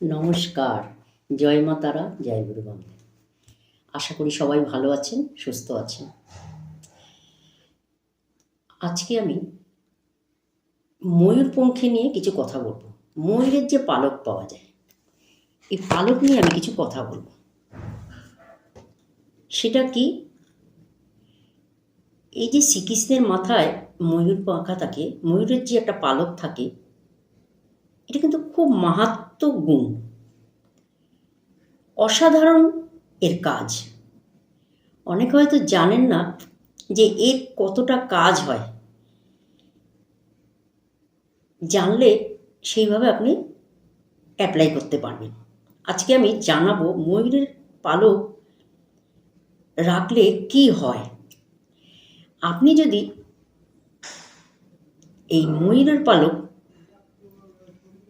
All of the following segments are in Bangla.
নমস্কার। জয় মা তারা, জয় গুরু বামদেব। আশা করি সবাই ভালো আছেন, সুস্থ আছেন। আজকে আমি ময়ূরপঙ্খী নিয়ে কিছু কথা বলব। ময়ূরের যে পালক পাওয়া যায়, এই পালক নিয়ে আমি কিছু কথা বলব। সেটা কি? এই যে শ্রীকৃষ্ণের মাথায় ময়ূর পাখা থাকে, ময়ূরের যে একটা পালক থাকে এটা কিন্তু খুব মাহাত্ম গুণ। অসাধারণ এর কাজ। অনেকে হয়তো জানেন না যে এর কতটা কাজ হয়। জানলে সেইভাবে আপনি অ্যাপ্লাই করতে পারবেন। আজকে আমি জানাব ময়ূরের পালক রাখলে কি হয়। আপনি যদি এই ময়ূরের পালক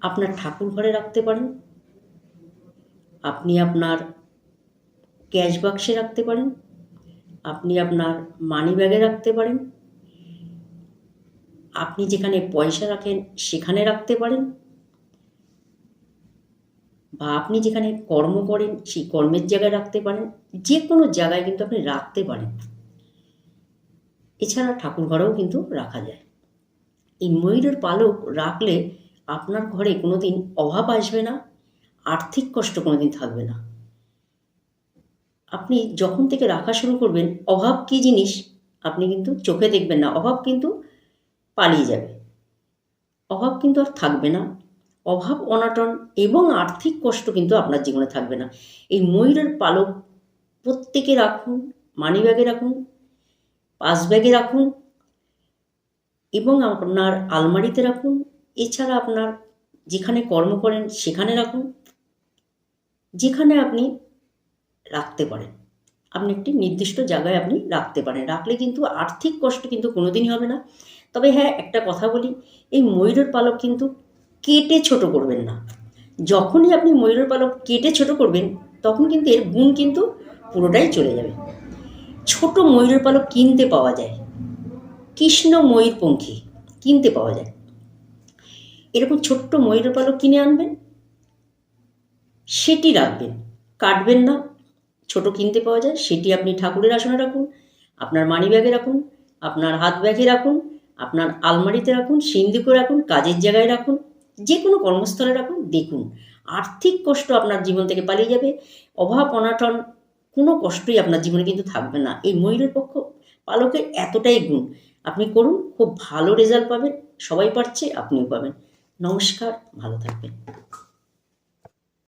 আপনার ঠাকুর ঘরে রাখতে পারেন। আপনি আপনার ক্যাশ বাক্সে রাখতে পারেন। আপনি আপনার মানি ব্যাগে রাখতে পারেন। আপনি যেখানে পয়সা রাখেন সেখানে রাখতে পারেন। বা আপনি যেখানে কর্ম করেন সেই কর্মের জায়গায় রাখতে পারেন। যে কোনো জায়গায় কিন্তু আপনি রাখতে পারেন। এছাড়া ঠাকুর ঘরেও কিন্তু রাখা যায়। এই ময়ূরের পালক রাখলে আপনার ঘরে কোনো দিন অভাব আসবে না, আর্থিক কষ্ট কোনো দিন থাকবে না। আপনি যখন থেকে রাখা শুরু করবেন, অভাব কী জিনিস? আপনি কিন্তু চোখে দেখবেন না, অভাব কিন্তু পালিয়ে যাবে। অভাব কিন্তু আর থাকবে না। অভাব অনাটন এবং আর্থিক কষ্ট কিন্তু আপনার জীবনে থাকবে না। এই ময়ূরের পালক প্রত্যেকে রাখুন, মানি ব্যাগে রাখুন, পাস ব্যাগে রাখুন এবং আপনার আলমারিতে রাখুন এছাড়া আপনার যেখানে কর্ম করেন, সেখানে রাখুন। যেখানে আপনি রাখতে পারেন। আপনি একটি নির্দিষ্ট জায়গায় আপনি রাখতে পারেন। রাখলে কিন্তু আর্থিক কষ্ট কিন্তু কোনোদিনই হবে না। তবে হ্যাঁ একটা কথা বলি, এই ময়ূরের পালক কিন্তু কেটে ছোট করবেন না। যখনই আপনি ময়ূরের পালক কেটে ছোট করবেন, তখন কিন্তু এর গুণ কিন্তু পুরোটাই চলে যাবে। ছোট ময়ূরের পালক কিনতে পাওয়া যায়। কৃষ্ণ ময়ূরপঙ্খী কিনতে পাওয়া যায়। এরকম ছোট্ট ময়ূর পালক কিনে আনবেন? সেটি রাখবেন। কাটবেন না। ছোট কিনতে পাওয়া যায়, সেটি আপনি ঠাকুরের আসনে রাখুন, আপনার মানি ব্যাগে রাখুন, আপনার হাত ব্যাগে রাখুন, আপনার আলমারিতে রাখুন সিন্ধুকে রাখুন, কাজের জায়গায় রাখুন, যে কোনো কর্মস্থলে রাখুন, দেখুন। আর্থিক কষ্ট আপনার জীবন থেকে পালিয়ে যাবে। অভাব, অনাটন, কোনো কষ্টই আপনার জীবনে কিন্তু থাকবে না। এই ময়ূরের পক্ষ, পালকের এতটাই গুণ। আপনি করুন, খুব ভালো রেজাল্ট পাবেন, সবাই পারছে, আপনিও পাবেন। নমস্কার ভালো থাকবেন।